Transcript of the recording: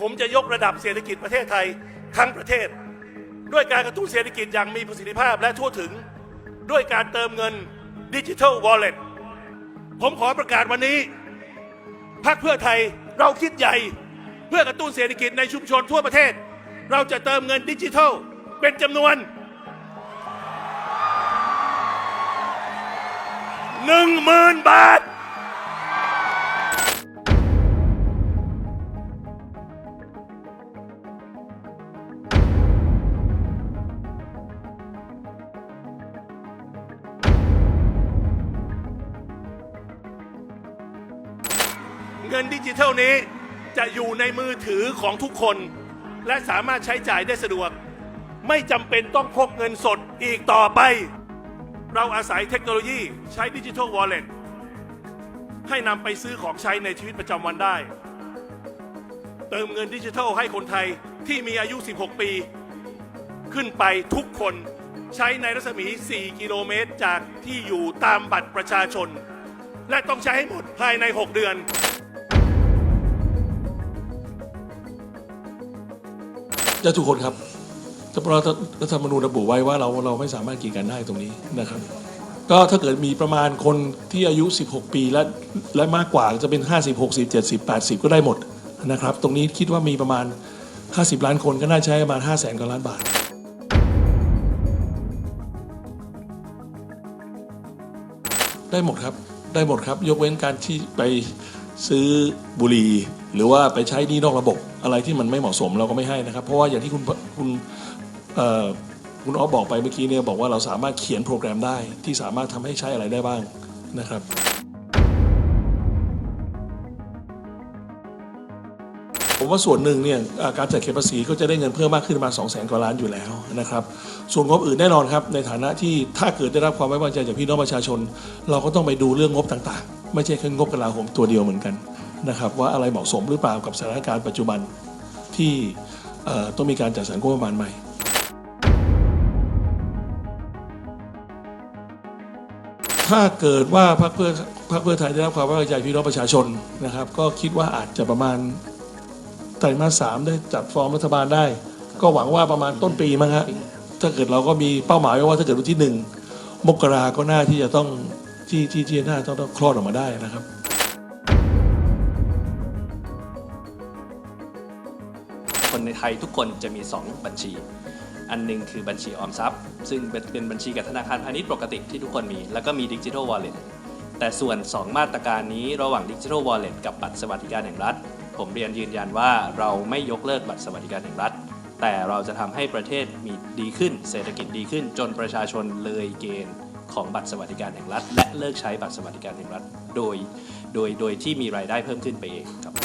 ผมจะยกระดับเศรษฐกิจประเทศไทยทั้งประเทศ ด้วยการกระตุ้นเศรษฐกิจอย่างมีประสิทธิภาพและทั่วถึง ด้วยการเติมเงินดิจิทัลวอลเล็ตผมขอประกาศวันนี้พรรคเพื่อไทยเราคิดใหญ่ เพื่อกระตุ้นเศรษฐกิจในชุมชนทั่วประเทศ เราจะเติมเงินดิจิทัลเป็นจำนวนหนึ่งหมื่นบาท เงินดิจิทัลนี้ จะอยู่ในมือถือของทุกคน และสามารถใช้จ่ายได้สะดวก ไม่จำเป็นต้องพกเงินสดอีกต่อไป เราอาศัยเทคโนโลยีใช้ดิจิทัลวอลเล็ตให้นำไปซื้อของใช้ในชีวิตประจำวันได้ เติมเงินดิจิทัลให้คนไทยที่มีอายุ 16 ปี ขึ้นไปทุกคนใช้ในรัศมี 4 กิโลเมตรจากที่อยู่ตามบัตรประชาชน และต้องใช้ให้หมดภายใน 6 เดือน จะทุกคนครับแต่เรารัฐธรรมนูญระบุไว้ว่าเราเราไม่สามารถกีดกันได้ตรงนี้นะครับ ก็ถ้าเกิดมีประมาณคนที่อายุ 16 ปีและและมากกว่าจะเป็น 50 60 70 80 ก็ได้หมดนะครับ ตรงนี้คิดว่ามีประมาณ 50 ล้านคนก็น่าใช้ประมาณ 5 0 0กว่าล้านบาทได้หมดครับ ได้หมดครับ ยกเว้นการที่ไปซื้อบุหรี่ หรือว่าไปใช้หนี่นอกระบบอะไรที่มันไม่เหมาะสมเราก็ไม่ให้นะครับ เพราะว่าอย่างที่คุณคุณคุณออฟบอกไปเมื่อกี้เนี่ยบอกว่าเราสามารถเขียนโปรแกรมได้ ที่สามารถทำให้ใช้อะไรได้บ้างนะครับผมว่าส่วนหนึ่งเนี่ยการจัดเก็บภาษีก็จะได้เงินเพิ่มมากขึ้นมา 2 0 0แสนกว่าล้านอยู่แล้วนะครับ ส่วนงบอื่นแน่นอนครับ ในฐานะที่ถ้าเกิดได้รับความไว้วางใจจากพี่น้องประชาชน เราก็ต้องไปดูเรื่องงบต่างๆ ไม่ใช่แค่งบกระลาโหมตัวเดียวเหมือนกัน นะครับว่าอะไรเหมาะสมหรือเปล่ากับสถานการณ์ปัจจุบันที่ต้องมีการจัดสรรงบประมาณใหม่ถ้าเกิดว่าพรรคเพื่อพรรคเพื่อไทยได้รับความไว้วางใจพี่น้องประชาชนนะครับ ก็คิดว่าอาจจะประมาณไตรมาสสามได้จัดฟอร์มรัฐบาลได้ ก็หวังว่าประมาณต้นปีมั้งฮะถ้าเกิดเราก็มีเป้าหมายไว้ว่าถ้าเกิดวันที่หนึ่งมกราก็น่าที่จะต้องที่ที่ที่น่าต้องคลอดออกมาได้นะครับ คนในไทยทุกคนจะมี 2 บัญชี อันหนึงคือบัญชีออมทรัพย์ ซึ่งเป็นบัญชีกับธนาคารพาณิชย์ปกติที่ทุกคนมี แล้วก็มีดิจิทัลวอลเล็ตแต่ส่วน 2 มาตรการนี้ระหว่างดิจิทัลวอลเล็ตกับบัตรสวัสดิการแห่งรัฐ ผมเรียนยืนยันว่าเราไม่ยกเลิกบัตรสวัสดิการแห่งรัฐ แต่เราจะทำให้ประเทศมีดีขึ้น เศรษฐกิจดีขึ้น จนประชาชนเลยเกณฑ์ของบัตรสวัสดิการแห่งรัฐ และเลิกใช้บัตรสวัสดิการแห่งรัฐ โดย โดย โดยที่มีรายได้เพิ่มขึ้นไปเองครับ